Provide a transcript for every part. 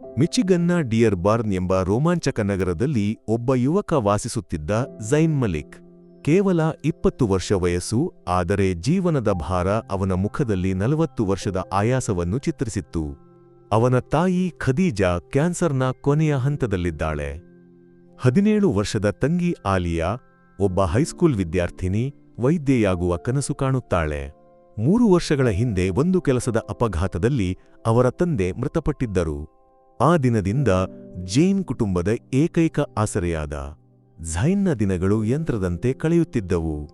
ಮಿಚಿಗನ್ನ dear Born ಎಂಬ ರೋಮಾಂಚಕ ನಗರದಲ್ಲಿ ಒಬ್ಬ ಯುವಕ ವಾಸಿಸುತ್ತಿದ್ದ ಝೈನ್ ಮಲಿಕ್. ಕೇವಲ ಇಪ್ಪತ್ತು ವರ್ಷ ವಯಸ್ಸು, ಆದರೆ ಜೀವನದ ಭಾರ ಅವನ ಮುಖದಲ್ಲಿ ನಲವತ್ತು ವರ್ಷದ ಆಯಾಸವನ್ನು ಚಿತ್ರಿಸಿತ್ತು. ಅವನ ತಾಯಿ ಖದೀಜಾ ಕ್ಯಾನ್ಸರ್ನ ಕೊನೆಯ ಹಂತದಲ್ಲಿದ್ದಾಳೆ. ಹದಿನೇಳು ವರ್ಷದ ತಂಗಿ ಆಲಿಯಾ, ಒಬ್ಬ ಹೈಸ್ಕೂಲ್ ವಿದ್ಯಾರ್ಥಿನಿ, ವೈದ್ಯೆಯಾಗುವ ಕನಸು ಕಾಣುತ್ತಾಳೆ. ಮೂರು ವರ್ಷಗಳ ಹಿಂದೆ ಒಂದು ಕೆಲಸದ ಅಪಘಾತದಲ್ಲಿ ಅವರ ತಂದೆ ಮೃತಪಟ್ಟಿದ್ದರು. ಆ ದಿನದಿಂದ ಜೇನ್ ಕುಟುಂಬದ ಏಕೈಕ ಆಸರೆಯಾದ ಝೈನ್ನ ದಿನಗಳು ಯಂತ್ರದಂತೆ ಕಳೆಯುತ್ತಿದ್ದವು.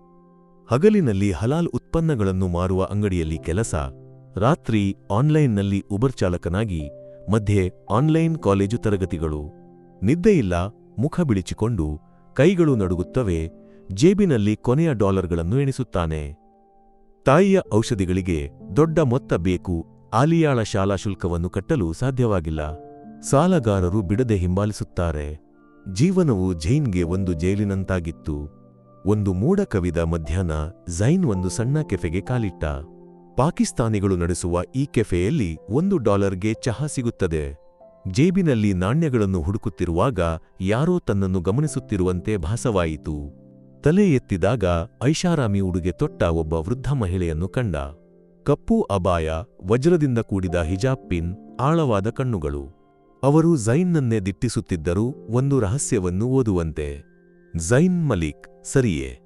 ಹಗಲಿನಲ್ಲಿ ಹಲಾಲ್ ಉತ್ಪನ್ನಗಳನ್ನು ಮಾರುವ ಅಂಗಡಿಯಲ್ಲಿ ಕೆಲಸ, ರಾತ್ರಿ ಆನ್ಲೈನ್ನಲ್ಲಿ ಉಬರ್ ಚಾಲಕನಾಗಿ, ಮಧ್ಯೆ ಆನ್ಲೈನ್ ಕಾಲೇಜು ತರಗತಿಗಳು. ನಿದ್ದೆಯಿಲ್ಲ, ಮುಖ ಬಿಳಿಚಿಕೊಂಡು, ಕೈಗಳು ನಡುಗುತ್ತವೆ, ಜೇಬಿನಲ್ಲಿ ಕೊನೆಯ ಡಾಲರ್ಗಳನ್ನು ಎಣಿಸುತ್ತಾನೆ. ತಾಯಿಯ ಔಷಧಿಗಳಿಗೆ ದೊಡ್ಡ ಮೊತ್ತ ಬೇಕು, ಆಲಿಯಾಳ ಶಾಲಾ ಶುಲ್ಕವನ್ನು ಕಟ್ಟಲು ಸಾಧ್ಯವಾಗಿಲ್ಲ. ಸಾಲಗಾರರು ಬಿಡದೆ ಹಿಂಬಾಲಿಸುತ್ತಾರೆ. ಜೀವನವು ಜೈನ್ಗೆ ಒಂದು ಜೈಲಿನಂತಾಗಿತ್ತು. ಒಂದು ಮೂಡ ಕವಿದ ಮಧ್ಯಾಹ್ನ ಝೈನ್ ಒಂದು ಸಣ್ಣ ಕೆಫೆಗೆ ಕಾಲಿಟ್ಟ. ಪಾಕಿಸ್ತಾನಿಗಳು ನಡೆಸುವ ಈ ಕೆಫೆಯಲ್ಲಿ ಒಂದು ಡಾಲರ್ಗೆ ಚಹಾ ಸಿಗುತ್ತದೆ. ಜೇಬಿನಲ್ಲಿ ನಾಣ್ಯಗಳನ್ನು ಹುಡುಕುತ್ತಿರುವಾಗ ಯಾರೋ ತನ್ನನ್ನು ಗಮನಿಸುತ್ತಿರುವಂತೆ ಭಾಸವಾಯಿತು. ತಲೆ ಎತ್ತಿದಾಗ ಐಷಾರಾಮಿ ಉಡುಗೆ ತೊಟ್ಟ ಒಬ್ಬ ವೃದ್ಧ ಮಹಿಳೆಯನ್ನು ಕಂಡ. ಕಪ್ಪು ಅಬಾಯ, ವಜ್ರದಿಂದ ಕೂಡಿದ ಹಿಜಾಬ್ ಪಿನ್, ಆಳವಾದ ಕಣ್ಣುಗಳು. ಅವರು ಝೈನ್ನನ್ನೇ ದಿಟ್ಟಿಸುತ್ತಿದ್ದರು ಒಂದು ರಹಸ್ಯವನ್ನು ಓದುವಂತೆ. ಝೈನ್ ಮಲಿಕ್, ಸರಿಯೇ?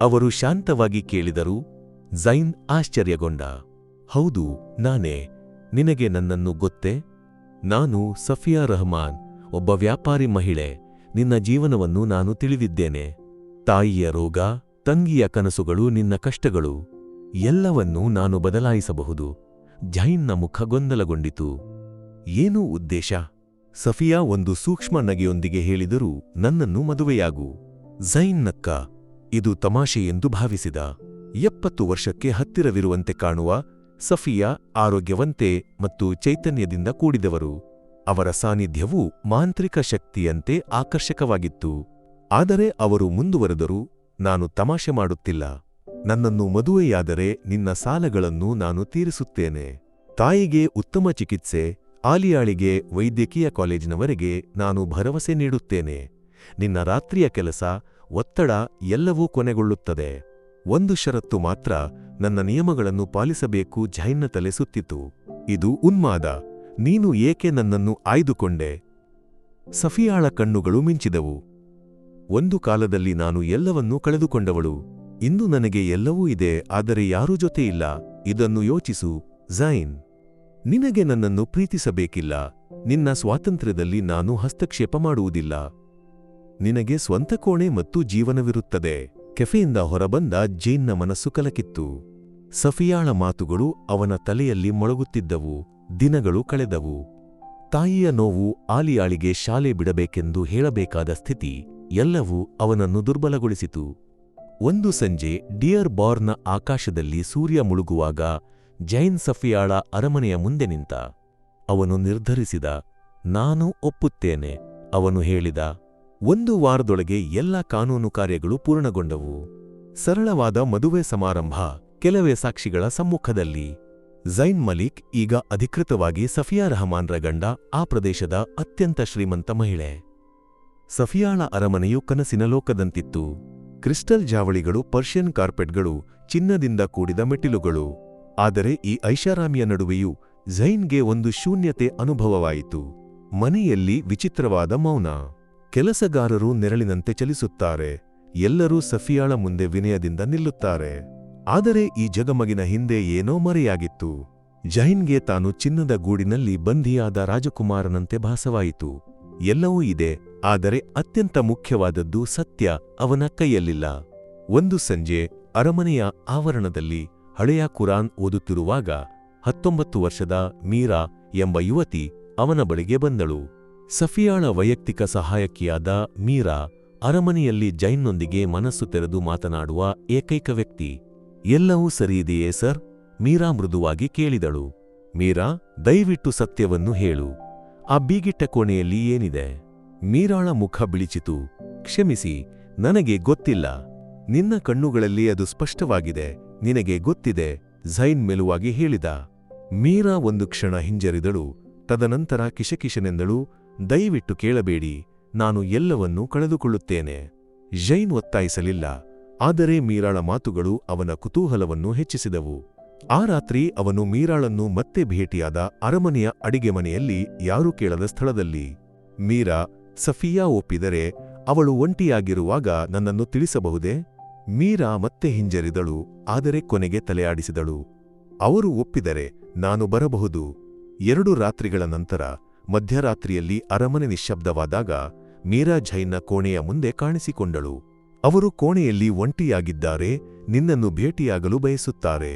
ಅವರು ಶಾಂತವಾಗಿ ಕೇಳಿದರು ಝೈನ್ ಆಶ್ಚರ್ಯಗೊಂಡ. ಹೌದು, ನಾನೇ. ನಿನಗೆ ನನ್ನನ್ನು ಗೊತ್ತೇ? ನಾನು ಸಫಿಯಾ ರಹಮಾನ್, ಒಬ್ಬ ವ್ಯಾಪಾರಿ ಮಹಿಳೆ. ನಿನ್ನ ಜೀವನವನ್ನು ನಾನು ತಿಳಿದಿದ್ದೇನೆ. ತಾಯಿಯ ರೋಗ, ತಂಗಿಯ ಕನಸುಗಳು, ನಿನ್ನ ಕಷ್ಟಗಳು. ಎಲ್ಲವನ್ನೂ ನಾನು ಬದಲಾಯಿಸಬಹುದು. ಝೈನ್ನ ಮುಖ ಗೊಂದಲಗೊಂಡಿತು. ಏನೂ ಉದ್ದೇಶ? ಸಫಿಯಾ ಒಂದು ಸೂಕ್ಷ್ಮ ನಗೆಯೊಂದಿಗೆ ಹೇಳಿದರು ನನ್ನನ್ನು ಮದುವೆಯಾಗು. ಝೈನ್ ನಕ್ಕ, ಇದು ತಮಾಷೆ ಎಂದು ಭಾವಿಸಿದ. ಎಪ್ಪತ್ತು ವರ್ಷಕ್ಕೆ ಹತ್ತಿರವಿರುವಂತೆ ಕಾಣುವ ಸಫಿಯಾ ಆರೋಗ್ಯವಂತೆ ಮತ್ತು ಚೈತನ್ಯದಿಂದ ಕೂಡಿದವರು. ಅವರ ಸಾನ್ನಿಧ್ಯವು ಮಾಂತ್ರಿಕ ಶಕ್ತಿಯಂತೆ ಆಕರ್ಷಕವಾಗಿತ್ತು. ಆದರೆ ಅವರು ಮುಂದುವರೆದರು ನಾನು ತಮಾಷೆ ಮಾಡುತ್ತಿಲ್ಲ. ನನ್ನನ್ನು ಮದುವೆಯಾದರೆ ನಿನ್ನ ಸಾಲಗಳನ್ನು ನಾನು ತೀರಿಸುತ್ತೇನೆ. ತಾಯಿಗೆ ಉತ್ತಮ ಚಿಕಿತ್ಸೆ ಆಲಿಯಾಳಿಗೆ ವೈದ್ಯಕೀಯ ಕಾಲೇಜಿನವರೆಗೆ ನಾನು ಭರವಸೆ ನೀಡುತ್ತೇನೆ. ನಿನ್ನ ರಾತ್ರಿಯ ಕೆಲಸ, ಒತ್ತಡ ಎಲ್ಲವೂ ಕೊನೆಗೊಳ್ಳುತ್ತದೆ. ಒಂದು ಷರತ್ತು ಮಾತ್ರ ನನ್ನ ನಿಯಮಗಳನ್ನು ಪಾಲಿಸಬೇಕು ಜೈನ್ನ ತಲೆ ಸುತ್ತಿತು. ಇದು ಉನ್ಮಾದ. ನೀನು ಏಕೆ ನನ್ನನ್ನು ಆಯ್ದುಕೊಂಡೆ? ಸಫಿಯಾಳ ಕಣ್ಣುಗಳು ಮಿಂಚಿದವು. ಒಂದು ಕಾಲದಲ್ಲಿ ನಾನು ಎಲ್ಲವನ್ನೂ ಕಳೆದುಕೊಂಡವಳು. ಇಂದು ನನಗೆ ಎಲ್ಲವೂ ಇದೆ, ಆದರೆ ಯಾರೂ ಜೊತೆ ಇಲ್ಲ ಇದನ್ನು ಯೋಚಿಸು. ಝೈನ್ ನಿನಗೆ ನನ್ನನ್ನು ಪ್ರೀತಿಸಬೇಕಿಲ್ಲ. ನಿನ್ನ ಸ್ವಾತಂತ್ರ್ಯದಲ್ಲಿ ನಾನು ಹಸ್ತಕ್ಷೇಪ ಮಾಡುವುದಿಲ್ಲ. ನಿನಗೆ ಸ್ವಂತ ಕೋಣೆ ಮತ್ತು ಜೀವನವಿರುತ್ತದೆ. ಕೆಫೆಯಿಂದ ಹೊರಬಂದ ಜೇನ್ನ ಮನಸ್ಸು ಕಲಕಿತ್ತು. ಸಫಿಯಾಳ ಮಾತುಗಳು ಅವನ ತಲೆಯಲ್ಲಿ ಮೊಳಗುತ್ತಿದ್ದವು. ದಿನಗಳು ಕಳೆದವು. ತಾಯಿಯ ನೋವು ಆಲಿಯಾಳಿಗೆ ಶಾಲೆ ಬಿಡಬೇಕೆಂದು ಹೇಳಬೇಕಾದ ಸ್ಥಿತಿ ಎಲ್ಲವೂ ಅವನನ್ನು ದುರ್ಬಲಗೊಳಿಸಿತು. ಒಂದು ಸಂಜೆ ಡಿಯರ್ ಬಾರ್ನ ಆಕಾಶದಲ್ಲಿ ಸೂರ್ಯ ಮುಳುಗುವಾಗ ಜೈನ್ ಸಫಿಯಾಳ ಅರಮನೆಯ ಮುಂದೆ ನಿಂತ, ಅವನು ನಿರ್ಧರಿಸಿದ, ನಾನು ಒಪ್ಪುತ್ತೇನೆ, ಅವನು ಹೇಳಿದ, ಒಂದು ವಾರದೊಳಗೆ ಎಲ್ಲ ಕಾನೂನು ಕಾರ್ಯಗಳು ಪೂರ್ಣಗೊಂಡವು. ಸರಳವಾದ ಮದುವೆ ಸಮಾರಂಭ ಕೆಲವೇ ಸಾಕ್ಷಿಗಳ ಸಮ್ಮುಖದಲ್ಲಿ. ಜೈನ್ ಮಲಿಕ್ ಈಗ ಅಧಿಕೃತವಾಗಿ ಸಫಿಯಾ ರಹಮಾನ್ರ ಗಂಡ ಆ ಪ್ರದೇಶದ ಅತ್ಯಂತ ಶ್ರೀಮಂತ ಮಹಿಳೆ. ಸಫಿಯಾಳ ಅರಮನೆಯು ಕನಸಿನ ಲೋಕದಂತಿತ್ತು. ಕ್ರಿಸ್ಟಲ್ ಜಾವಳಿಗಳು ಪರ್ಷಿಯನ್ ಕಾರ್ಪೆಟ್ಗಳು ಚಿನ್ನದಿಂದ ಕೂಡಿದ ಮೆಟ್ಟಿಲುಗಳು. ಆದರೆ ಈ ಐಷಾರಾಮಿಯ ನಡುವೆಯೂ ಝೈನ್ಗೆ ಒಂದು ಶೂನ್ಯತೆ ಅನುಭವವಾಯಿತು. ಮನೆಯಲ್ಲಿ ವಿಚಿತ್ರವಾದ ಮೌನ. ಕೆಲಸಗಾರರು ನೆರಳಿನಂತೆ ಚಲಿಸುತ್ತಾರೆ. ಎಲ್ಲರೂ ಸಫಿಯಾಳ ಮುಂದೆ ವಿನಯದಿಂದ ನಿಲ್ಲುತ್ತಾರೆ. ಆದರೆ ಈ ಜಗಮಗಿನ ಹಿಂದೆ ಏನೋ ಮರೆಯಾಗಿತ್ತು. ಜೈನ್ಗೆ ತಾನು ಚಿನ್ನದ ಗೂಡಿನಲ್ಲಿ ಬಂಧಿಯಾದ ರಾಜಕುಮಾರನಂತೆ ಭಾಸವಾಯಿತು. ಎಲ್ಲವೂ ಇದೆ, ಆದರೆ ಅತ್ಯಂತ ಮುಖ್ಯವಾದದ್ದು ಸತ್ಯ ಅವನ ಕೈಯಲ್ಲಿಲ್ಲ. ಒಂದು ಸಂಜೆ ಅರಮನೆಯ ಆವರಣದಲ್ಲಿ ಹಳೆಯ ಕುರಾನ್ ಓದುತ್ತಿರುವಾಗ ಹತ್ತೊಂಬತ್ತು ವರ್ಷದ ಮೀರಾ ಎಂಬ ಯುವತಿ ಅವನ ಬಳಿಗೆ ಬಂದಳು. ಸಫಿಯಾಳ ವೈಯಕ್ತಿಕ ಸಹಾಯಕಿಯಾದ ಮೀರಾ ಅರಮನೆಯಲ್ಲಿ ಜೈನ್ನೊಂದಿಗೆ ಮನಸ್ಸು ತೆರೆದು ಮಾತನಾಡುವ ಏಕೈಕ ವ್ಯಕ್ತಿ. ಎಲ್ಲವೂ ಸರಿಯಿದೆಯೇ ಸರ್? ಮೀರಾ ಮೃದುವಾಗಿ ಕೇಳಿದಳು. ಮೀರಾ, ದಯವಿಟ್ಟು ಸತ್ಯವನ್ನು ಹೇಳು. ಆ ಬೀಗಿಟ್ಟ ಕೋಣೆಯಲ್ಲಿ ಏನಿದೆ? ಮೀರಾಳ ಮುಖ ಬಿಳಿಚಿತು. ಕ್ಷಮಿಸಿ, ನನಗೆ ಗೊತ್ತಿಲ್ಲ. ನಿನ್ನ ಕಣ್ಣುಗಳಲ್ಲಿ ಅದು ಸ್ಪಷ್ಟವಾಗಿದೆ. ನಿನಗೆ ಗೊತ್ತಿದೆ, ಝೈನ್ ಮೆಲುವಾಗಿ ಹೇಳಿದ. ಮೀರಾ ಒಂದು ಕ್ಷಣ ಹಿಂಜರಿದಳು, ತದನಂತರ ಕಿಶಕಿಶನೆಂದಳು, ದಯವಿಟ್ಟು ಕೇಳಬೇಡಿ, ನಾನು ಎಲ್ಲವನ್ನೂ ಕಳೆದುಕೊಳ್ಳುತ್ತೇನೆ. ಝೈನ್ ಒತ್ತಾಯಿಸಲಿಲ್ಲ, ಆದರೆ ಮೀರಾಳ ಮಾತುಗಳು ಅವನ ಕುತೂಹಲವನ್ನು ಹೆಚ್ಚಿಸಿದವು. ಆ ರಾತ್ರಿ ಅವನು ಮೀರಾಳನ್ನು ಮತ್ತೆ ಭೇಟಿಯಾದ ಅರಮನೆಯ ಅಡಿಗೆ ಮನೆಯಲ್ಲಿ ಯಾರೂ ಕೇಳದ ಸ್ಥಳದಲ್ಲಿ. ಮೀರಾ, ಸಫಿಯಾ ಒಪ್ಪಿದರೆ ಅವಳು ಒಂಟಿಯಾಗಿರುವಾಗ ನನ್ನನ್ನು ತಿಳಿಸಬಹುದೇ? ಮೀರಾ ಮತ್ತೆ ಹಿಂಜರಿದಳು, ಆದರೆ ಕೊನೆಗೆ ತಲೆಯಾಡಿಸಿದಳು. ಅವರು ಒಪ್ಪಿದರೆ ನಾನು ಬರಬಹುದು. ಎರಡು ರಾತ್ರಿಗಳ ನಂತರ ಮಧ್ಯರಾತ್ರಿಯಲ್ಲಿ ಅರಮನೆ ನಿಶ್ಶಬ್ದವಾದಾಗ ಮೀರಾ ಝೈನ್ನ ಕೋಣೆಯ ಮುಂದೆ ಕಾಣಿಸಿಕೊಂಡಳು. ಅವರು ಕೋಣೆಯಲ್ಲಿ ಒಂಟಿಯಾಗಿದ್ದಾರೆ, ನಿನ್ನನ್ನು ಭೇಟಿಯಾಗಲು ಬಯಸುತ್ತಾರೆ.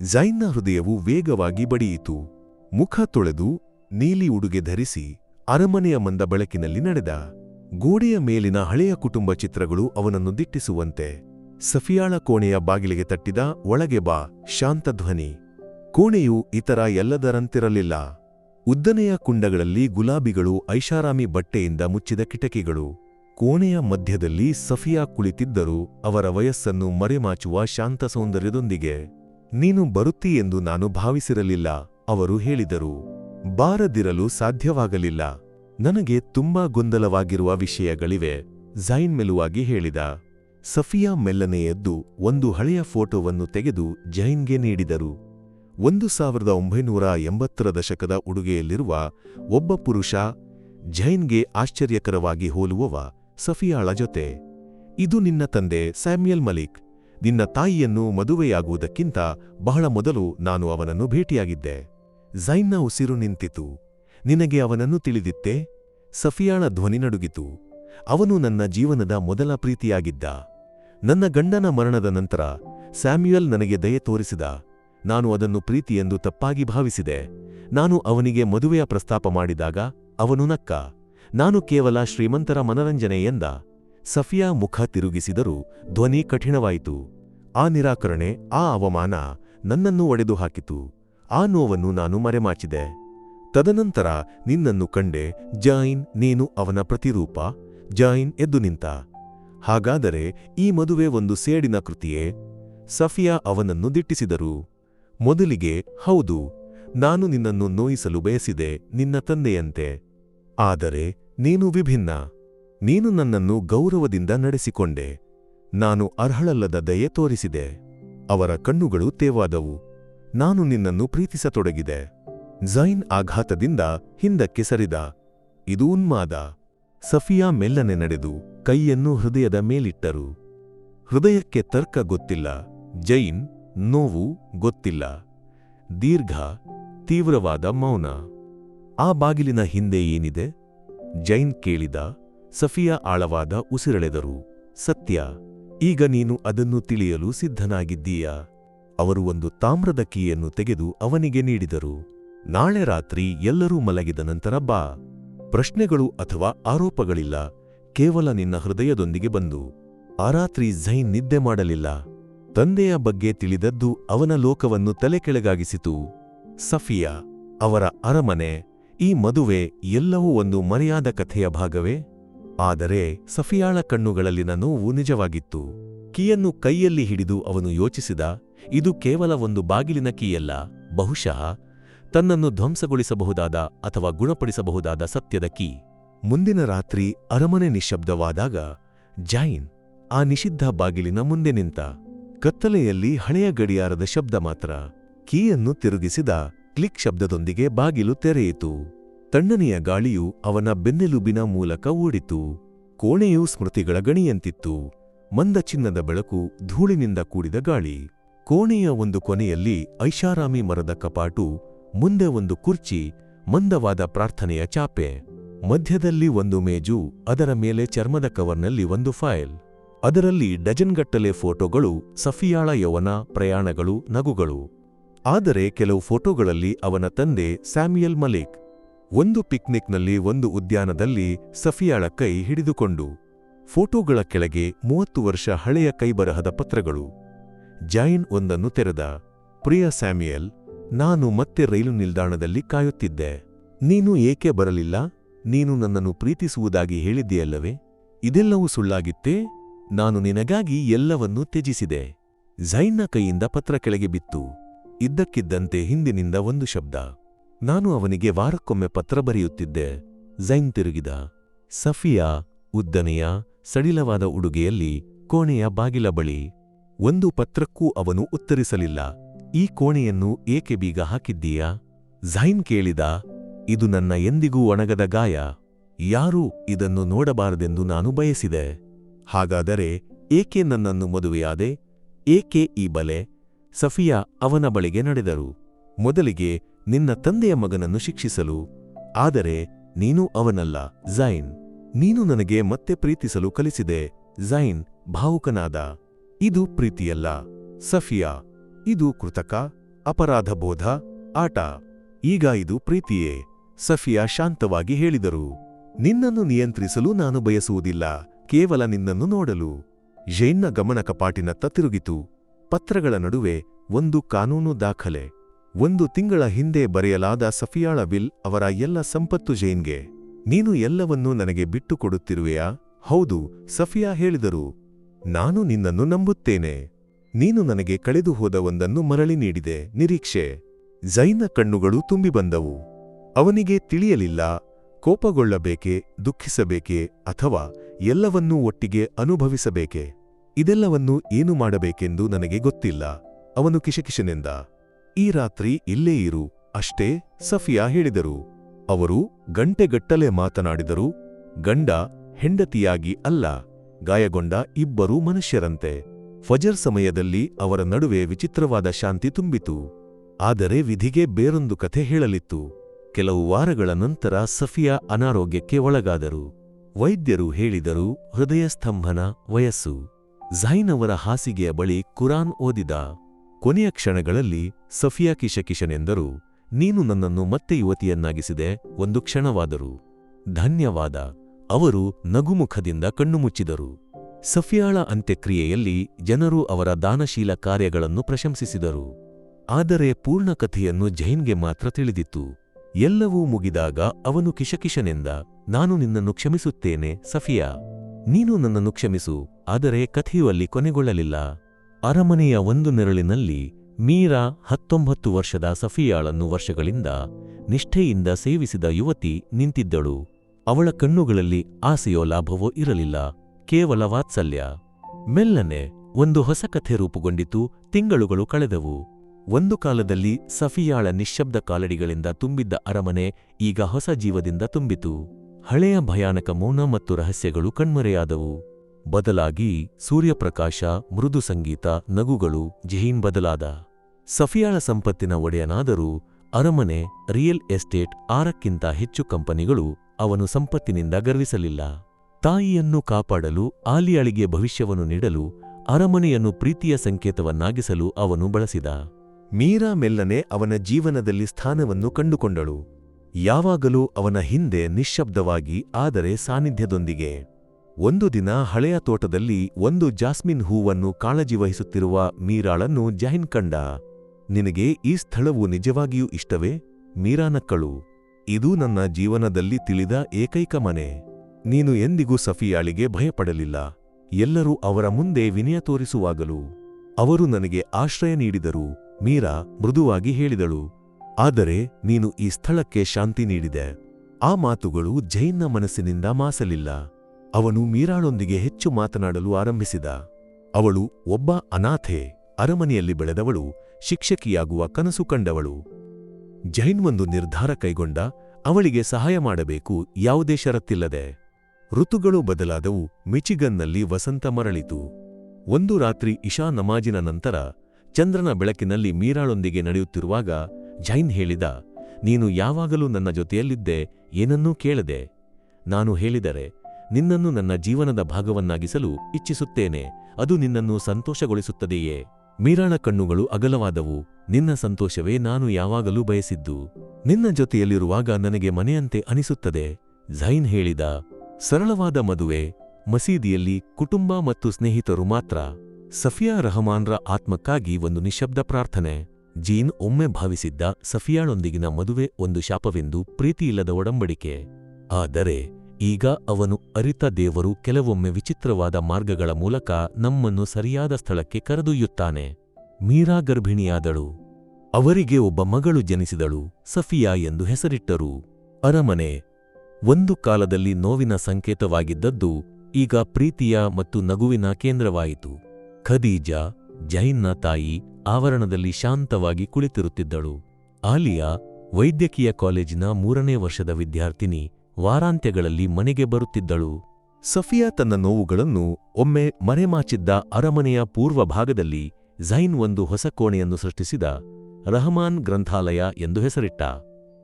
ಝೈನ್ನ ಹೃದಯವು ವೇಗವಾಗಿ ಬಡಿಯಿತು. ಮುಖ ತೊಳೆದು ನೀಲಿ ಉಡುಗೆ ಧರಿಸಿ ಅರಮನೆಯ ಮಂದ ಬೆಳಕಿನಲ್ಲಿ ನಡೆದ ಗೋಡೆಯ ಮೇಲಿನ ಹಳೆಯ ಕುಟುಂಬ ಚಿತ್ರಗಳು ಅವನನ್ನು ದಿಟ್ಟಿಸುವಂತೆ. ಸಫಿಯಾಳ ಕೋಣೆಯ ಬಾಗಿಲಿಗೆ ತಟ್ಟಿದ ಒಳಗೆ ಬಾ, ಶಾಂತ ಧ್ವನಿ. ಕೋಣೆಯು ಇತರ ಎಲ್ಲದರಂತಿರಲಿಲ್ಲ. ಉದ್ದನೆಯ ಕುಂಡಗಳಲ್ಲಿ ಗುಲಾಬಿಗಳು ಐಷಾರಾಮಿ ಬಟ್ಟೆಯಿಂದ ಮುಚ್ಚಿದ ಕಿಟಕಿಗಳು. ಕೋಣೆಯ ಮಧ್ಯದಲ್ಲಿ ಸಫಿಯಾ ಕುಳಿತಿದ್ದರು ಅವರ ವಯಸ್ಸನ್ನು ಮರೆಮಾಚುವ ಶಾಂತ ಸೌಂದರ್ಯದೊಂದಿಗೆ. ನೀನು ಬರುತ್ತಿ ಎಂದು ನಾನು ಭಾವಿಸಿರಲಿಲ್ಲ, ಅವರು ಹೇಳಿದರು. ಬಾರದಿರಲು ಸಾಧ್ಯವಾಗಲಿಲ್ಲ. ನನಗೆ ತುಂಬಾ ಗೊಂದಲವಾಗಿರುವ ವಿಷಯಗಳಿವೆ, ಝೈನ್ ಮೆಲುವಾಗಿ ಹೇಳಿದ. ಸಫಿಯಾ ಮೆಲ್ಲನೆ ಎದ್ದು ಒಂದು ಹಳೆಯ ಫೋಟೋವನ್ನು ತೆಗೆದು ಜೈನ್ಗೆ ನೀಡಿದರು. ಒಂದು ಸಾವಿರದ ಒಂಬೈನೂರ ಎಂಬತ್ತರ ದಶಕದ ಉಡುಗೆಯಲ್ಲಿರುವ ಒಬ್ಬ ಪುರುಷ ಜೈನ್ಗೆ ಆಶ್ಚರ್ಯಕರವಾಗಿ ಹೋಲುವವ ಸಫಿಯಾಳ ಜೊತೆ. ಇದು ನಿನ್ನ ತಂದೆ ಸ್ಯಾಮ್ಯಲ್ ಮಲಿಕ್. ನಿನ್ನ ತಾಯಿಯನ್ನು ಮದುವೆಯಾಗುವುದಕ್ಕಿಂತ ಬಹಳ ಮೊದಲು ನಾನು ಅವನನ್ನು ಭೇಟಿಯಾಗಿದ್ದೆ. ಝೈನ್ನ ಉಸಿರು ನಿಂತಿತು. ನಿನಗೆ ಅವನನ್ನು ತಿಳಿದಿತ್ತೆ? ಸಫಿಯಾಳ ಧ್ವನಿ ನಡುಗಿತು. ಅವನು ನನ್ನ ಜೀವನದ ಮೊದಲ ಪ್ರೀತಿಯಾಗಿದ್ದ. ನನ್ನ ಗಂಡನ ಮರಣದ ನಂತರ ಸ್ಯಾಮ್ಯುಯಲ್ ನನಗೆ ದಯೆ ತೋರಿಸಿದ, ನಾನು ಅದನ್ನು ಪ್ರೀತಿಯೆಂದು ತಪ್ಪಾಗಿ ಭಾವಿಸಿದೆ. ನಾನು ಅವನಿಗೆ ಮದುವೆಯ ಪ್ರಸ್ತಾಪ ಮಾಡಿದಾಗ, ಅವನು ನಕ್ಕ, ನಾನು ಕೇವಲ ಶ್ರೀಮಂತರ ಮನರಂಜನೆ ಎಂದ. ಸಫಿಯಾ ಮುಖ ತಿರುಗಿಸಿದರೂ ಧ್ವನಿ ಕಠಿಣವಾಯಿತು. ಆ ನಿರಾಕರಣೆ, ಆ ಅವಮಾನ ನನ್ನನ್ನು ಒಡೆದು ಹಾಕಿತು ಆ ನೋವನ್ನು ನಾನು ಮರೆಮಾಚಿದೆ. ತದನಂತರ ನಿನ್ನನ್ನು ಕಂಡೆ ಜೈನ್ ನೀನು ಅವನ ಪ್ರತಿರೂಪ ಜೈನ್ ಎದ್ದು ನಿಂತ. ಹಾಗಾದರೆ ಈ ಮದುವೆ ಒಂದು ಸೇಡಿನ ಕೃತಿಯೇ? ಸಫಿಯಾ ಅವನನ್ನು ದಿಟ್ಟಿಸಿದರು. ಮೊದಲಿಗೆ, ಹೌದು, ನಾನು ನಿನ್ನನ್ನು ನೋಯಿಸಲು ಬಯಸಿದೆ, ನಿನ್ನ ತಂದೆಯಂತೆ. ಆದರೆ, ನೀನು ವಿಭಿನ್ನ. ನೀನು ನನ್ನನ್ನು ಗೌರವದಿಂದ ನಡೆಸಿಕೊಂಡೆ. ನಾನು ಅರ್ಹಳಲ್ಲದ ದಯೆ ತೋರಿಸಿದೆ. ಅವರ ಕಣ್ಣುಗಳು ತೇವಾದವು. ನಾನು ನಿನ್ನನ್ನು ಪ್ರೀತಿಸತೊಡಗಿದೆ. ಝೈನ್ ಆಘಾತದಿಂದ ಹಿಂದಕ್ಕೆ ಸರಿದ. ಇದು ಉನ್ಮಾದ. ಸಫಿಯಾ ಮೆಲ್ಲನೆ ನಡೆದು ಕೈಯನ್ನು ಹೃದಯದ ಮೇಲಿಟ್ಟರು. ಹೃದಯಕ್ಕೆ ತರ್ಕ ಗೊತ್ತಿಲ್ಲ, ಜೈನ್, ನೋವು ಗೊತ್ತಿಲ್ಲ, ದೀರ್ಘ, ತೀವ್ರವಾದ ಮೌನ. ಆ ಬಾಗಿಲಿನ ಹಿಂದೆ ಏನಿದೆ? ಜೈನ್ ಕೇಳಿದ, ಸಫಿಯಾ ಆಳವಾದ ಉಸಿರೆಳೆದರು. ಸತ್ಯ, ಈಗ ನೀನು ಅದನ್ನು ತಿಳಿಯಲು ಸಿದ್ಧನಾಗಿದ್ದೀಯಾ? ಅವರು ಒಂದು ತಾಮ್ರದ ಕೀಯನ್ನು ತೆಗೆದು ಅವನಿಗೆ ನೀಡಿದರು. ನಾಳೆ ರಾತ್ರಿ ಎಲ್ಲರೂ ಮಲಗಿದ ನಂತರ ಬಾ. ಪ್ರಶ್ನೆಗಳು ಅಥವಾ ಆರೋಪಗಳಿಲ್ಲ, ಕೇವಲ ನಿನ್ನ ಹೃದಯದೊಂದಿಗೆ ಬಂದು, ಆ ರಾತ್ರಿ ಝೈನ್ ನಿದ್ದೆ ಮಾಡಲಿಲ್ಲ. ತಂದೆಯ ಬಗ್ಗೆ ತಿಳಿದದ್ದು ಅವನ ಲೋಕವನ್ನು ತಲೆಕೆಳಗಾಗಿಸಿತು. ಸಫಿಯಾ, ಅವರ ಅರಮನೆ, ಈ ಮದುವೆ ಎಲ್ಲವೂ ಒಂದು ಮರೆಯಾದ ಕಥೆಯ ಭಾಗವೇ? ಆದರೆ ಸಫಿಯಾಳ ಕಣ್ಣುಗಳಲ್ಲಿನ ನೋವು ನಿಜವಾಗಿತ್ತು. ಕೀಯನ್ನು ಕೈಯಲ್ಲಿ ಹಿಡಿದು ಅವನು ಯೋಚಿಸಿದ, ಇದು ಕೇವಲ ಒಂದು ಬಾಗಿಲಿನ ಕೀಯಲ್ಲ, ಬಹುಶಃ ತನ್ನನ್ನು ಧ್ವಂಸಗೊಳಿಸಬಹುದಾದ ಅಥವಾ ಗುಣಪಡಿಸಬಹುದಾದ ಸತ್ಯದ ಕೀ. ಮುಂದಿನ ರಾತ್ರಿ ಅರಮನೆ ನಿಶ್ಶಬ್ದವಾದಾಗ ಜೈನ್ ಆ ನಿಷಿದ್ಧ ಬಾಗಿಲಿನ ಮುಂದೆ ನಿಂತ ಕತ್ತಲೆಯಲ್ಲಿ ಹಳೆಯ ಗಡಿಯಾರದ ಶಬ್ದ ಮಾತ್ರ ಕೀಯನ್ನು ತಿರುಗಿಸಿದ ಕ್ಲಿಕ್ ಶಬ್ದದೊಂದಿಗೆ ಬಾಗಿಲು ತೆರೆಯಿತು. ತಣ್ಣನೆಯ ಗಾಳಿಯು ಅವನ ಬೆನ್ನೆಲುಬಿನ ಮೂಲಕ ಓಡಿತು. ಕೋಣೆಯು ಸ್ಮೃತಿಗಳ ಗಣಿಯಂತಿತ್ತು. ಮಂದ ಚಿನ್ನದ ಬೆಳಕು ಧೂಳಿನಿಂದ ಕೂಡಿದ ಗಾಳಿ. ಕೋಣೆಯ ಒಂದು ಕೊನೆಯಲ್ಲಿ ಐಷಾರಾಮಿ ಮರದ ಕಪಾಟು ಮುಂದೆ ಒಂದು ಕುರ್ಚಿ, ಮಂದವಾದ ಪ್ರಾರ್ಥನೆಯ ಚಾಪೆ. ಮಧ್ಯದಲ್ಲಿ ಒಂದು ಮೇಜು, ಅದರ ಮೇಲೆ ಚರ್ಮದ ಕವರ್ನಲ್ಲಿ ಒಂದು ಫೈಲ್. ಅದರಲ್ಲಿ ಡಜನ್ಗಟ್ಟಲೆ ಫೋಟೋಗಳು, ಸಫಿಯಾಳ ಯೌವನ, ಪ್ರಯಾಣಗಳು, ನಗುಗಳು. ಆದರೆ ಕೆಲವು ಫೋಟೋಗಳಲ್ಲಿ ಅವನ ತಂದೆ ಸ್ಯಾಮ್ಯುಯಲ್ ಮಲಿಕ್. ಒಂದು ಪಿಕ್ನಿಕ್ನಲ್ಲಿ ಒಂದು ಉದ್ಯಾನದಲ್ಲಿ ಸಫಿಯಾಳ ಕೈ ಹಿಡಿದುಕೊಂಡು. ಫೋಟೋಗಳ ಕೆಳಗೆ ಮೂವತ್ತು ವರ್ಷ ಹಳೆಯ ಕೈಬರಹದ ಪತ್ರಗಳು. ಜಾಯಿನ್ ಒಂದನ್ನು ತೆರೆದ. ಪ್ರಿಯ ಸ್ಯಾಮ್ಯಲ್ ನಾನು ಮತ್ತೆ ರೈಲು ನಿಲ್ದಾಣದಲ್ಲಿ ಕಾಯುತ್ತಿದ್ದೆ. ನೀನು ಏಕೆ ಬರಲಿಲ್ಲ? ನೀನು ನನ್ನನ್ನು ಪ್ರೀತಿಸುವುದಾಗಿ ಹೇಳಿದ್ದೀಯಲ್ಲವೇ? ಇದೆಲ್ಲವೂ ಸುಳ್ಳಾಗಿತ್ತೇ? ನಾನು ನಿನಗಾಗಿ ಎಲ್ಲವನ್ನೂ ತ್ಯಜಿಸಿದೆ. ಝೈನ್ನ ಕೈಯಿಂದ ಪತ್ರ ಕೆಳಗೆ ಬಿತ್ತು. ಇದ್ದಕ್ಕಿದ್ದಂತೆ ಹಿಂದಿನಿಂದ ಒಂದು ಶಬ್ದ. ನಾನು ಅವನಿಗೆ ವಾರಕ್ಕೊಮ್ಮೆ ಪತ್ರ ಬರೆಯುತ್ತಿದ್ದೆ. ಝೈನ್ ತಿರುಗಿದ. ಸಫಿಯಾ, ಉದ್ದನೆಯ, ಸಡಿಲವಾದ ಉಡುಗೆಯಲ್ಲಿ ಕೋಣೆಯ ಬಾಗಿಲ ಬಳಿ. ಒಂದು ಪತ್ರಕ್ಕೂ ಅವನು ಉತ್ತರಿಸಲಿಲ್ಲ. ಈ ಕೋಣೆಯನ್ನು ಏಕೆ ಬೀಗ ಹಾಕಿದ್ದೀಯಾ? ಝೈನ್ ಕೇಳಿದ, ಇದು ನನ್ನ ಎಂದಿಗೂ ಒಣಗದ ಗಾಯ. ಯಾರೂ ಇದನ್ನು ನೋಡಬಾರದೆಂದು ನಾನು ಬಯಸಿದೆ. ಹಾಗಾದರೆ ಏಕೆ ನನ್ನನ್ನು ಮದುವೆಯಾದೆ? ಏಕೆ ಈ ಬಲೆ? ಸಫಿಯಾ ಅವನ ಬಳಿಗೆ ನಡೆದರು. ಮೊದಲಿಗೆ ನಿನ್ನ ತಂದೆಯ ಮಗನನ್ನು ಶಿಕ್ಷಿಸಲು. ಆದರೆ ನೀನು ಅವನಲ್ಲ, ಝೈನ್. ನೀನು ನನಗೆ ಮತ್ತೆ ಪ್ರೀತಿಸಲು ಕಲಿಸಿದೆ, ಝೈನ್ ಭಾವುಕನಾದ. ಇದು ಪ್ರೀತಿಯಲ್ಲ, ಸಫಿಯಾ. ಇದು ಕೃತಕ ಅಪರಾಧಬೋಧ ಆಟ. ಈಗ ಇದು ಪ್ರೀತಿಯೇ, ಸಫಿಯಾ ಶಾಂತವಾಗಿ ಹೇಳಿದರು. ನಿನ್ನನ್ನು ನಿಯಂತ್ರಿಸಲು ನಾನು ಬಯಸುವುದಿಲ್ಲ, ಕೇವಲ ನಿನ್ನನ್ನು ನೋಡಲು. ಜೈನ್ನ ಗಮನ ಕಪಾಟಿನತ್ತ ತಿರುಗಿತು. ಪತ್ರಗಳ ನಡುವೆ ಒಂದು ಕಾನೂನು ದಾಖಲೆ. ಒಂದು ತಿಂಗಳ ಹಿಂದೆ ಬರೆಯಲಾದ ಸಫಿಯಾಳ ಬಿಲ್ ಅವರ ಎಲ್ಲ ಸಂಪತ್ತು ಜೈನ್ಗೆ. ನೀನು ಎಲ್ಲವನ್ನೂ ನನಗೆ ಬಿಟ್ಟುಕೊಡುತ್ತಿರುವೆಯಾ? ಹೌದು, ಸಫಿಯಾ ಹೇಳಿದರು. ನಾನು ನಿನ್ನನ್ನು ನಂಬುತ್ತೇನೆ. ನೀನು ನನಗೆ ಕಳೆದು ಹೋದ ಒಂದನ್ನು ಮರಳಿ ನೀಡಿದೆ. ನಿರೀಕ್ಷೆ. ಜೈನ ಕಣ್ಣುಗಳು ತುಂಬಿ ಬಂದವು. ಅವನಿಗೆ ತಿಳಿಯಲಿಲ್ಲ, ಕೋಪಗೊಳ್ಳಬೇಕೆ, ದುಃಖಿಸಬೇಕೆ, ಅಥವಾ ಎಲ್ಲವನ್ನೂ ಒಟ್ಟಿಗೆ ಅನುಭವಿಸಬೇಕೆ? ಇದೆಲ್ಲವನ್ನೂ ಏನು ಮಾಡಬೇಕೆಂದು ನನಗೆ ಗೊತ್ತಿಲ್ಲ. ಅವನು ಕಿಶಕಿಶನೆಂದ, ಈ ರಾತ್ರಿ ಇಲ್ಲೇ ಇರು, ಅಷ್ಟೇ, ಸಫಿಯಾ ಹೇಳಿದರು. ಅವರು ಗಂಟೆಗಟ್ಟಲೆ ಮಾತನಾಡಿದರು, ಗಂಡ ಹೆಂಡತಿಯಾಗಿ ಅಲ್ಲ, ಗಾಯಗೊಂಡ ಇಬ್ಬರೂ ಮನುಷ್ಯರಂತೆ. ಫಜರ್ ಸಮಯದಲ್ಲಿ ಅವರ ನಡುವೆ ವಿಚಿತ್ರವಾದ ಶಾಂತಿ ತುಂಬಿತು. ಆದರೆ ವಿಧಿಗೆ ಬೇರೊಂದು ಕಥೆ ಹೇಳಲಿತ್ತು. ಕೆಲವು ವಾರಗಳ ನಂತರ ಸಫಿಯಾ ಅನಾರೋಗ್ಯಕ್ಕೆ ಒಳಗಾದರು. ವೈದ್ಯರು ಹೇಳಿದರು, ಹೃದಯ ಸ್ತಂಭನ ವಯಸ್ಸು. ಅವರ ಹಾಸಿಗೆಯ ಬಳಿ ಕುರಾನ್ ಓದಿದ. ಕೊನೆಯ ಕ್ಷಣಗಳಲ್ಲಿ ಸಫಿಯಾ ಕಿಶಕಿಶನೆಂದರು. ನೀನು ನನ್ನನ್ನು ಮತ್ತೆ ಯುವತಿಯನ್ನಾಗಿಸಿದೆ, ಒಂದು ಕ್ಷಣವಾದರು. ಧನ್ಯವಾದ. ಅವರು ನಗುಮುಖದಿಂದ ಕಣ್ಣು ಮುಚ್ಚಿದರು. ಸಫಿಯಾಳ ಅಂತ್ಯಕ್ರಿಯೆಯಲ್ಲಿ ಜನರು ಅವರ ದಾನಶೀಲ ಕಾರ್ಯಗಳನ್ನು ಪ್ರಶಂಸಿಸಿದರು. ಆದರೆ ಪೂರ್ಣ ಕಥೆಯನ್ನು ಜೈನ್ಗೆ ಮಾತ್ರ ತಿಳಿದಿತ್ತು. ಎಲ್ಲವೂ ಮುಗಿದಾಗ ಅವನು ಕಿಶಕಿಶನೆಂದ, ನಾನು ನಿನ್ನನ್ನು ಕ್ಷಮಿಸುತ್ತೇನೆ, ಸಫಿಯಾ. ನೀನು ನನ್ನನ್ನು ಕ್ಷಮಿಸು, ಆದರೆ ಕಥೆಯು ಅಲ್ಲಿ ಕೊನೆಗೊಳ್ಳಲಿಲ್ಲ. ಅರಮನೆಯ ಒಂದು ನೆರಳಿನಲ್ಲಿ ಮೀರಾ, ಹತ್ತೊಂಬತ್ತು ವರ್ಷದ ಸಫಿಯಾಳನ್ನು ವರ್ಷಗಳಿಂದ ನಿಷ್ಠೆಯಿಂದ ಸೇವಿಸಿದ ಯುವತಿ ನಿಂತಿದ್ದಳು. ಅವಳ ಕಣ್ಣುಗಳಲ್ಲಿ ಆಸೆಯೋ ಲಾಭವೋ ಇರಲಿಲ್ಲ. ಕೇವಲ ವಾತ್ಸಲ್ಯ ಮೆಲ್ಲನೆ ಒಂದು ಹೊಸ ಕಥೆ ರೂಪುಗೊಂಡಿತು, ತಿಂಗಳುಗಳು ಕಳೆದವು. ಒಂದು ಕಾಲದಲ್ಲಿ ಸಫಿಯಾಳ ನಿಶ್ಶಬ್ದ ಕಾಲಡಿಗಳಿಂದ ತುಂಬಿದ್ದ ಅರಮನೆ ಈಗ ಹೊಸ ಜೀವದಿಂದ ತುಂಬಿತು. ಹಳೆಯ ಭಯಾನಕ ಮೌನ ಮತ್ತು ರಹಸ್ಯಗಳು ಕಣ್ಮರೆಯಾದವು. ಬದಲಾಗಿ ಸೂರ್ಯಪ್ರಕಾಶ, ಮೃದು ಸಂಗೀತ, ನಗುಗಳು ಜಹೀನ್ ಬದಲಾದ. ಸಫಿಯಾಳ ಸಂಪತ್ತಿನ ಒಡೆಯನಾದರೂ ಅರಮನೆ ರಿಯಲ್ ಎಸ್ಟೇಟ್ ಆರಕ್ಕಿಂತ ಹೆಚ್ಚು ಕಂಪನಿಗಳು ಅವನು ಸಂಪತ್ತಿನಿಂದ ಗರ್ವಿಸಲಿಲ್ಲ. ತಾಯಿಯನ್ನು ಕಾಪಾಡಲು, ಆಲಿಯಾಳಿಗೆ ಭವಿಷ್ಯವನ್ನು ನೀಡಲು, ಅರಮನೆಯನ್ನು ಪ್ರೀತಿಯ ಸಂಕೇತವನ್ನಾಗಿಸಲು ಅವನು ಬಳಸಿದ. ಮೀರಾ ಮೆಲ್ಲನೆ ಅವನ ಜೀವನದಲ್ಲಿ ಸ್ಥಾನವನ್ನು ಕಂಡುಕೊಂಡಳು. ಯಾವಾಗಲೂ ಅವನ ಹಿಂದೆ ನಿಶ್ಶಬ್ದವಾಗಿ, ಆದರೆ ಸಾನ್ನಿಧ್ಯದೊಂದಿಗೆ. ಒಂದು ದಿನ ಹಳೆಯ ತೋಟದಲ್ಲಿ ಒಂದು ಜಾಸ್ಮಿನ್ ಹೂವನ್ನು ಕಾಳಜಿ ವಹಿಸುತ್ತಿರುವ ಮೀರಾಳನ್ನು ಜಹಿನ್ ಕಂಡ. ನಿನಗೆ ಈ ಸ್ಥಳವು ನಿಜವಾಗಿಯೂ ಇಷ್ಟವೇ? ಮೀರಾ ನಕ್ಕಳು. ಇದು ನನ್ನ ಜೀವನದಲ್ಲಿ ತಿಳಿದ ಏಕೈಕ ಮನೆ. ನೀನು ಎಂದಿಗೂ ಸಫಿಯಾಳಿಗೆ ಭಯಪಡಲಿಲ್ಲ. ಎಲ್ಲರೂ ಅವರ ಮುಂದೆ ವಿನಯ ತೋರಿಸುವಾಗಲೂ ಅವರು ನನಗೆ ಆಶ್ರಯ ನೀಡಿದರು. ಮೀರಾ ಮೃದುವಾಗಿ ಹೇಳಿದಳು, ಆದರೆ ನೀನು ಈ ಸ್ಥಳಕ್ಕೆ ಶಾಂತಿ ನೀಡಿದೆ. ಆ ಮಾತುಗಳು ಜೈನ್ನ ಮನಸ್ಸಿನಿಂದ ಮಾಸಲಿಲ್ಲ. ಅವನು ಮೀರಾಳೊಂದಿಗೆ ಹೆಚ್ಚು ಮಾತನಾಡಲು ಆರಂಭಿಸಿದ. ಅವಳು ಒಬ್ಬ ಅನಾಥೆ, ಅರಮನೆಯಲ್ಲಿ ಬೆಳೆದವಳು, ಶಿಕ್ಷಕಿಯಾಗುವ ಕನಸು ಕಂಡವಳು. ಜೈನ್ ಒಂದು ನಿರ್ಧಾರ ಕೈಗೊಂಡ, ಅವಳಿಗೆ ಸಹಾಯ ಮಾಡಬೇಕು ಯಾವುದೇ ಷರತ್ತಿಲ್ಲದೆ. ಋತುಗಳು ಬದಲಾದವು, ಮಿಚಿಗನ್ನಲ್ಲಿ ವಸಂತ ಮರಳಿತು. ಒಂದು ರಾತ್ರಿ ಇಶಾ ನಮಾಜಿನ ನಂತರ ಚಂದ್ರನ ಬೆಳಕಿನಲ್ಲಿ ಮೀರಾಳೊಂದಿಗೆ ನಡೆಯುತ್ತಿರುವಾಗ ಜೈನ್ ಹೇಳಿದ, ನೀನು ಯಾವಾಗಲೂ ನನ್ನ ಜೊತೆಯಲ್ಲಿದ್ದೆ, ಏನನ್ನೂ ಕೇಳದೆ. ನಾನು ಹೇಳಿದರೆ, ನಿನ್ನನ್ನು ನನ್ನ ಜೀವನದ ಭಾಗವನ್ನಾಗಿಸಲು ಇಚ್ಛಿಸುತ್ತೇನೆ, ಅದು ನಿನ್ನನ್ನು ಸಂತೋಷಗೊಳಿಸುತ್ತದೆಯೇ? ಮೀರಾಳ ಕಣ್ಣುಗಳು ಅಗಲವಾದವು, ನಿನ್ನ ಸಂತೋಷವೇ ನಾನು ಯಾವಾಗಲೂ ಬಯಸಿದ್ದು. ನಿನ್ನ ಜೊತೆಯಲ್ಲಿರುವಾಗ ನನಗೆ ಮನೆಯಂತೆ ಅನಿಸುತ್ತದೆ. ಝೈನ್ ಹೇಳಿದ ಸರಳವಾದ ಮದುವೆ, ಮಸೀದಿಯಲ್ಲಿ ಕುಟುಂಬ ಮತ್ತು ಸ್ನೇಹಿತರು ಮಾತ್ರ ಸಫಿಯಾ ರಹಮಾನ್ರ ಆತ್ಮಕ್ಕಾಗಿ ಒಂದು ನಿಶಬ್ದ ಪ್ರಾರ್ಥನೆ. ಜೀನ್ ಒಮ್ಮೆ ಭಾವಿಸಿದ್ದ ಸಫಿಯಾಳೊಂದಿಗಿನ ಮದುವೆ ಒಂದು ಶಾಪವೆಂದು ಪ್ರೀತಿಯಿಲ್ಲದ ಒಡಂಬಡಿಕೆ. ಆದರೆ ಈಗ ಅವನು ಅರಿತ ದೇವರು ಕೆಲವೊಮ್ಮೆ ವಿಚಿತ್ರವಾದ ಮಾರ್ಗಗಳ ಮೂಲಕ ನಮ್ಮನ್ನು ಸರಿಯಾದ ಸ್ಥಳಕ್ಕೆ ಕರೆದೊಯ್ಯುತ್ತಾನೆ. ಮೀರಾ ಗರ್ಭಿಣಿಯಾದಳು. ಅವರಿಗೆ ಒಬ್ಬ ಮಗಳು ಜನಿಸಿದಳು, ಸಫಿಯಾ ಎಂದು ಹೆಸರಿಟ್ಟರು. ಅರಮನೆ ಒಂದು ಕಾಲದಲ್ಲಿ ನೋವಿನ ಸಂಕೇತವಾಗಿದ್ದದ್ದು ಈಗ ಪ್ರೀತಿಯ ಮತ್ತು ನಗುವಿನ ಕೇಂದ್ರವಾಯಿತು. ಖದೀಜ, ಜೈನ್ನ ತಾಯಿ ಆವರಣದಲ್ಲಿ ಶಾಂತವಾಗಿ ಕುಳಿತಿರುತ್ತಿದ್ದಳು. ಆಲಿಯಾ, ವೈದ್ಯಕೀಯ ಕಾಲೇಜಿನ ಮೂರನೇ ವರ್ಷದ ವಿದ್ಯಾರ್ಥಿನಿ, ವಾರಾಂತ್ಯಗಳಲ್ಲಿ ಮನೆಗೆ ಬರುತ್ತಿದ್ದಳು. ಸಫಿಯಾ ತನ್ನ ನೋವುಗಳನ್ನು ಒಮ್ಮೆ ಮರೆಮಾಚಿದ್ದ ಅರಮನೆಯ ಪೂರ್ವ ಭಾಗದಲ್ಲಿ ಝೈನ್ ಒಂದು ಹೊಸ ಕೋಣೆಯನ್ನು ಸೃಷ್ಟಿಸಿದ ರಹಮಾನ್ ಗ್ರಂಥಾಲಯ ಎಂದು ಹೆಸರಿಟ್ಟ.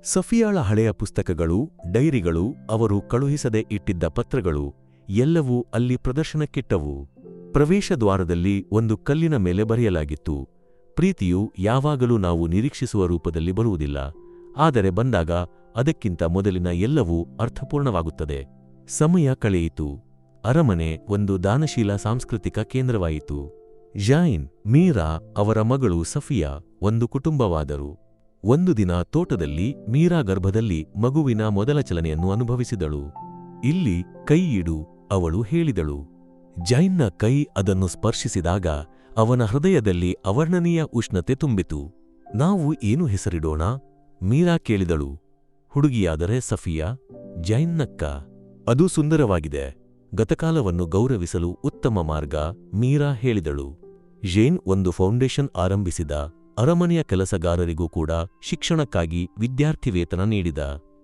ಸಫಿಯಾಳ ಹಳೆಯ ಪುಸ್ತಕಗಳು, ಡೈರಿಗಳು, ಅವರು ಕಳುಹಿಸದೆ ಇಟ್ಟಿದ್ದ ಪತ್ರಗಳು, ಎಲ್ಲವೂ ಅಲ್ಲಿ ಪ್ರದರ್ಶನಕ್ಕಿಟ್ಟವು. ಪ್ರವೇಶದ್ವಾರದಲ್ಲಿ ಒಂದು ಕಲ್ಲಿನ ಮೇಲೆ ಬರೆಯಲಾಗಿತ್ತು, ಪ್ರೀತಿಯು ಯಾವಾಗಲೂ ನಾವು ನಿರೀಕ್ಷಿಸುವ ರೂಪದಲ್ಲಿ ಬರುವುದಿಲ್ಲ, ಆದರೆ ಬಂದಾಗ ಅದಕ್ಕಿಂತ ಮೊದಲಿನ ಎಲ್ಲವೂ ಅರ್ಥಪೂರ್ಣವಾಗುತ್ತದೆ. ಸಮಯ ಕಳೆಯಿತು, ಅರಮನೆ ಒಂದು ದಾನಶೀಲ ಸಾಂಸ್ಕೃತಿಕ ಕೇಂದ್ರವಾಯಿತು. ಜೈನ್ ಮೀರಾ ಅವರ ಮಗಳು ಸಫಿಯಾ ಒಂದು ಕುಟುಂಬವಾದರು. ಒಂದು ದಿನ ತೋಟದಲ್ಲಿ ಮೀರಾ ಗರ್ಭದಲ್ಲಿ ಮಗುವಿನ ಮೊದಲ ಚಲನೆಯನ್ನು ಅನುಭವಿಸಿದಳು. ಇಲ್ಲಿ ಕೈಯಿಡು ಅವಳು ಹೇಳಿದಳು. ಜೈನ್ನ ಕೈ ಅದನ್ನು ಸ್ಪರ್ಶಿಸಿದಾಗ ಅವನ ಹೃದಯದಲ್ಲಿ ಅವರ್ಣನೀಯ ಉಷ್ಣತೆ ತುಂಬಿತು. ನಾವು ಏನು ಹೆಸರಿಡೋಣ? ಮೀರಾ ಕೇಳಿದಳು. ಹುಡುಗಿಯಾದರೆ ಸಫಿಯಾ, ಜೈನ್ನಕ್ಕ. ಅದು ಸುಂದರವಾಗಿದೆ. ಗತಕಾಲವನ್ನು ಗೌರವಿಸಲು ಉತ್ತಮ ಮಾರ್ಗ, ಮೀರಾ ಹೇಳಿದಳು. ಜೇನ್ ಒಂದು ಫೌಂಡೇಶನ್ ಆರಂಭಿಸಿದ ಅರಮನೆಯ ಕೆಲಸಗಾರರಿಗೂ ಕೂಡ ಶಿಕ್ಷಣಕ್ಕಾಗಿ ವಿದ್ಯಾರ್ಥಿ ವೇತನ ನೀಡಿದ.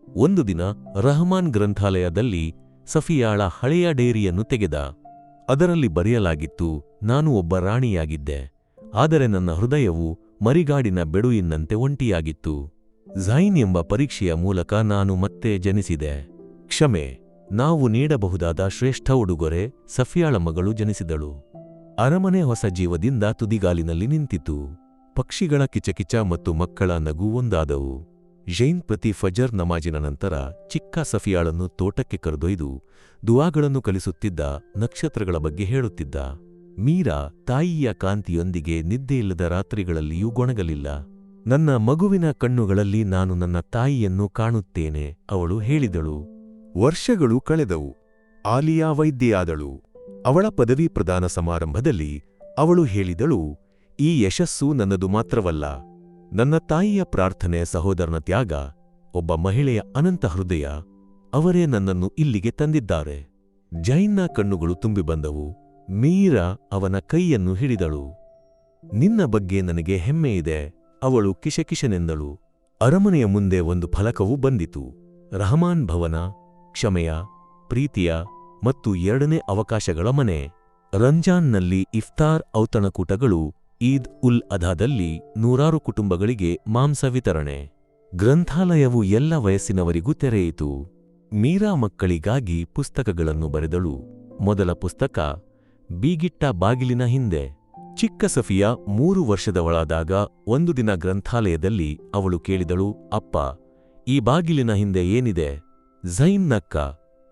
ಒಂದು ದಿನ ರಹಮಾನ್ ಗ್ರಂಥಾಲಯದಲ್ಲಿ ಸಫಿಯಾಳ ಹಳೆಯ ಡೇರಿಯನ್ನು ತೆಗೆದ. ಅದರಲ್ಲಿ ಬರೆಯಲಾಗಿತ್ತು, ನಾನು ಒಬ್ಬ ರಾಣಿಯಾಗಿದ್ದೆ. ಆದರೆ ನನ್ನ ಹೃದಯವು ಮರಿಗಾಡಿನ ಬೆಡುಯಿನಂತೆ ಒಂಟಿಯಾಗಿತ್ತು. ಝೈನ್ ಎಂಬ ಪರೀಕ್ಷೆಯ ಮೂಲಕ ನಾನು ಮತ್ತೆ ಜನಿಸಿದೆ. ಕ್ಷಮೆ, ನಾವು ನೀಡಬಹುದಾದ ಶ್ರೇಷ್ಠ ಉಡುಗೊರೆ ಸಫಿಯಾಳ ಮಗಳು ಜನಿಸಿದಳು. ಅರಮನೆ ಹೊಸ ಜೀವದಿಂದ ತುದಿಗಾಲಿನಲ್ಲಿ ನಿಂತಿತು. ಪಕ್ಷಿಗಳ ಕಿಚಕಿಚ ಮತ್ತು ಮಕ್ಕಳ ನಗು ಒಂದಾದವು ಜೈನ್ ಪ್ರತಿ ಫಜರ್ ನಮಾಜಿನ ನಂತರ ಚಿಕ್ಕ ಸಫಿಯಾಳನ್ನು ತೋಟಕ್ಕೆ ಕರೆದೊಯ್ದು ದುವಾಗಳನ್ನು ಕಲಿಸುತ್ತಿದ್ದ ನಕ್ಷತ್ರಗಳ ಬಗ್ಗೆ ಹೇಳುತ್ತಿದ್ದ. ಮೀರಾ ತಾಯಿಯ ಕಾಂತಿಯೊಂದಿಗೆ ನಿದ್ದೆಯಿಲ್ಲದ ರಾತ್ರಿಗಳಲ್ಲಿಯೂ ಗೊಣಗಲಿಲ್ಲ. ನನ್ನ ಮಗುವಿನ ಕಣ್ಣುಗಳಲ್ಲಿ ನಾನು ನನ್ನ ತಾಯಿಯನ್ನು ಕಾಣುತ್ತೇನೆ, ಅವಳು ಹೇಳಿದಳು. ವರ್ಷಗಳು ಕಳೆದವು. ಆಲಿಯಾ ವೈದ್ಯೆಯಾದಳು. ಅವಳ ಪದವಿ ಪ್ರದಾನ ಸಮಾರಂಭದಲ್ಲಿ ಅವಳು ಹೇಳಿದಳು ಈ ಯಶಸ್ಸು ನನ್ನದು ಮಾತ್ರವಲ್ಲ, ನನ್ನ ತಾಯಿಯ ಪ್ರಾರ್ಥನೆ ಸಹೋದರನ ತ್ಯಾಗ, ಒಬ್ಬ ಮಹಿಳೆಯ ಅನಂತ ಹೃದಯ, ಅವರೇ ನನ್ನನ್ನು ಇಲ್ಲಿಗೆ ತಂದಿದ್ದಾರೆ. ಜೈನ್ನ ಕಣ್ಣುಗಳು ತುಂಬಿ ಬಂದವು, ಮೀರಾ ಅವನ ಕೈಯನ್ನು ಹಿಡಿದಳು. ನಿನ್ನ ಬಗ್ಗೆ ನನಗೆ ಹೆಮ್ಮೆಯಿದೆ ಅವಳು ಕಿಶಕಿಶನೆಂದಳು. ಅರಮನೆಯ ಮುಂದೆ ಒಂದು ಫಲಕವು ಬಂದಿತು, ರಹಮಾನ್ ಭವನ, ಕ್ಷಮೆಯ, ಪ್ರೀತಿಯ ಮತ್ತು ಎರಡನೇ ಅವಕಾಶಗಳ ಮನೆ. ರಂಜಾನ್ನಲ್ಲಿ ಇಫ್ತಾರ್ ಔತಣಕೂಟಗಳು ಈದ್ ಉಲ್ ಅಧಾದಲ್ಲಿ ನೂರಾರು ಕುಟುಂಬಗಳಿಗೆ ಮಾಂಸ ವಿತರಣೆ. ಗ್ರಂಥಾಲಯವು ಎಲ್ಲ ವಯಸ್ಸಿನವರಿಗೂ ತೆರೆಯಿತು. ಮೀರಾ ಮಕ್ಕಳಿಗಾಗಿ ಪುಸ್ತಕಗಳನ್ನು ಬರೆದಳು. ಮೊದಲ ಪುಸ್ತಕ, ಬೀಗಿಟ್ಟ ಬಾಗಿಲಿನ ಹಿಂದೆ. ಚಿಕ್ಕ ಸಫಿಯಾ ಮೂರು ವರ್ಷದವಳಾದಾಗ ಒಂದು ದಿನ ಗ್ರಂಥಾಲಯದಲ್ಲಿ ಅವಳು ಕೇಳಿದಳು, ಅಪ್ಪ, ಈ ಬಾಗಿಲಿನ ಹಿಂದೆ ಏನಿದೆ? ಝೈನ್ ನಕ್ಕ,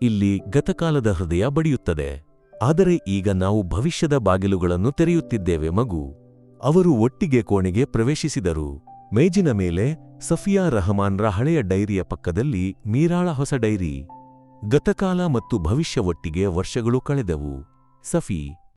ಇಲ್ಲಿ ಗತಕಾಲದ ಹೃದಯ ಬಡಿಯುತ್ತದೆ. ಆದರೆ ಈಗ ನಾವು ಭವಿಷ್ಯದ ಬಾಗಿಲುಗಳನ್ನು ತೆರೆಯುತ್ತಿದ್ದೇವೆ ಮಗು. ಅವರು ಒಟ್ಟಿಗೆ ಕೋಣೆಗೆ ಪ್ರವೇಶಿಸಿದರು. ಮೇಜಿನ ಮೇಲೆ ಸಫಿಯಾ ರಹಮಾನ್ರ ಹಳೆಯ ಡೈರಿಯ ಪಕ್ಕದಲ್ಲಿ ಮೀರಾಳ ಹೊಸ ಡೈರಿ. ಗತಕಾಲ ಮತ್ತು ಭವಿಷ್ಯ ಒಟ್ಟಿಗೆ ವರ್ಷಗಳು ಕಳೆದವು. ಸಫಿ